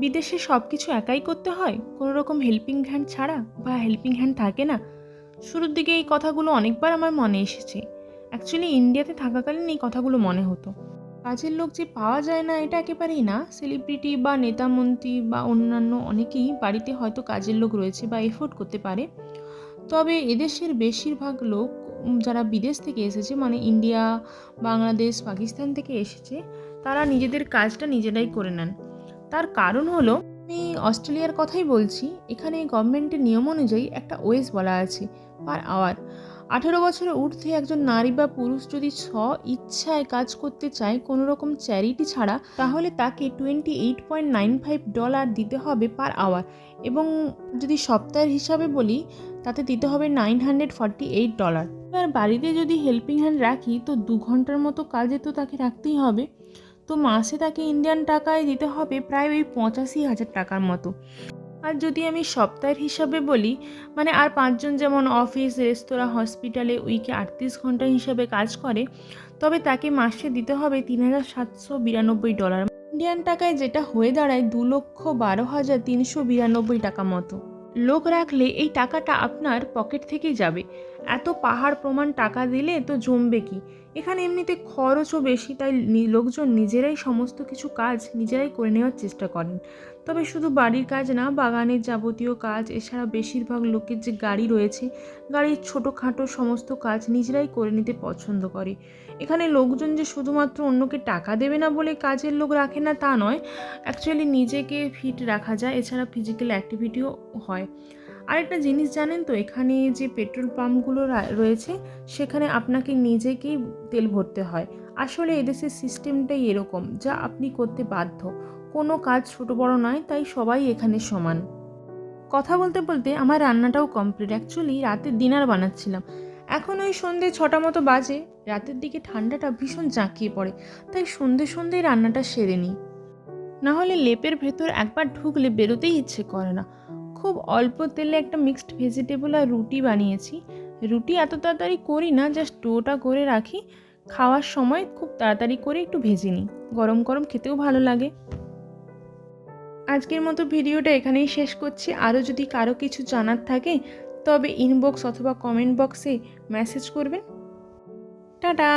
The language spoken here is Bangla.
বিদেশে সব কিছু একাই করতে হয়? কোনো রকম হেল্পিং হ্যান্ড ছাড়া বা হেল্পিং হ্যান্ড থাকে না? শুরুর দিকে এই কথাগুলো অনেকবার আমার মনে এসেছে। অ্যাকচুয়ালি ইন্ডিয়াতে থাকাকালীন এই কথাগুলো মনে হতো। কাজের লোক যে পাওয়া যায় না, এটা একেবারেই না। সেলিব্রিটি বা নেতা, মন্ত্রী বা অন্যান্য অনেকেই বাড়িতে হয়তো কাজের লোক রয়েছে বা এফোর্ড করতে পারে। তবে এদেশের বেশিরভাগ লোক যারা বিদেশ থেকে এসেছে মানে ইন্ডিয়া বাংলাদেশ, পাকিস্তান থেকে এসেছে, তারা নিজেদের কাজটা নিজেরাই করে নেন। তার কারণ হলো, আমি অস্ট্রেলিয়ার কথাই বলছি, এখানে গভর্নমেন্টের নিয়ম অনুযায়ী একটা ওয়েজ বলা আছে, পার আওয়ার। আঠেরো বছরের ঊর্ধ্বে একজন নারী বা পুরুষ যদি স্ব ইচ্ছায় কাজ করতে চায় কোনো রকম চ্যারিটি ছাড়া, তাহলে তাকে twenty eight point nine five dollar দিতে হবে পার আওয়ার এবং যদি সপ্তাহের হিসাবে বলি, তাতে দিতে হবে nine hundred forty eight dollar. এবার বাড়িতে যদি হেল্পিং হ্যান্ড রাখি, তো দু ঘণ্টার মতো কাজে তো তাকে রাখতেই হবে। তো মাসে তাকে ইন্ডিয়ান টাকায় দিতে হবে প্রায় ওই পঁচাশি হাজার টাকার মতো। আর যদি আমি সপ্তাহের হিসাবে বলি মানে আর পাঁচজন যেমন অফিস রেস্তোরাঁ হসপিটালে উইকে আটত্রিশ ঘণ্টা হিসাবে কাজ করে, তবে তাকে মাসে দিতে হবে তিন হাজার সাতশো বিরানব্বই ডলার ইন্ডিয়ান টাকায় যেটা হয়ে দাঁড়ায় দু লক্ষ বারো হাজার তিনশো বিরানব্বই টাকা মতো। লোক রাখলে এই টাকাটা আপনার পকেট থেকেই যাবে। এত পাহাড় প্রমাণ টাকা দিলে তো জমবে কি? এখানে এমনিতে খরচও বেশি, তাই লোকজন নিজেরাই সমস্ত কিছু কাজ নিজেরাই করে নেওয়ার চেষ্টা করেন। তবে শুধু বাড়ির কাজ না, বাগানের যাবতীয় কাজ, এছাড়া বেশিরভাগ লোকের যে গাড়ি রয়েছে, গাড়ির ছোটোখাটো সমস্ত কাজ নিজেরাই করে নিতে পছন্দ করে। এখানে লোকজন যে শুধুমাত্র অন্যকে টাকা দেবে না বলে কাজের লোক রাখে না, তা নয়। অ্যাকচুয়ালি নিজেকে ফিট রাখা যায়, এছাড়া ফিজিক্যাল অ্যাক্টিভিটিও হয়। আরেকটা জিনিস জানেন তো, এখানে যে পেট্রোল পাম্পগুলো রয়েছে, সেখানে আপনাকে নিজেকেই তেল ভরতে হয়। আসলে এদেশের সিস্টেমটাই এরকম, যা আপনি করতে বাধ্য। কোনো কাজ ছোট বড় নয়, তাই সবাই এখানে সমান। কথা বলতে বলতে আমার রান্নাটাও কমপ্লিট অ্যাকচুয়ালি রাতের ডিনার বানাচ্ছিলাম। এখন ওই সন্ধে ছটা মতো বাজে, রাতের দিকে ঠান্ডাটা ভীষণ জাঁকিয়ে পড়ে, তাই সন্ধে সন্ধেই রান্নাটা সেরে নিই। নাহলে লেপের ভেতর একবার ঢুকলে বেরোতেই ইচ্ছে করে না। খুব অল্প তেলে একটা মিক্সড ভেজিটেবল আর রুটি বানিয়েছি। রুটি এত তাড়াতাড়ি করি না জাস্ট ডোটা করে রাখি। খাওয়ার সময় খুব তাড়াতাড়ি করে একটু ভেজে নিই। গরম গরম খেতেও ভালো লাগে। আজকের মতো ভিডিওটা এখানেই শেষ করছি। আরও যদি কারও কিছু জানার থাকে, তবে ইনবক্স অথবা কমেন্ট বক্সে মেসেজ করবেন। টাটা!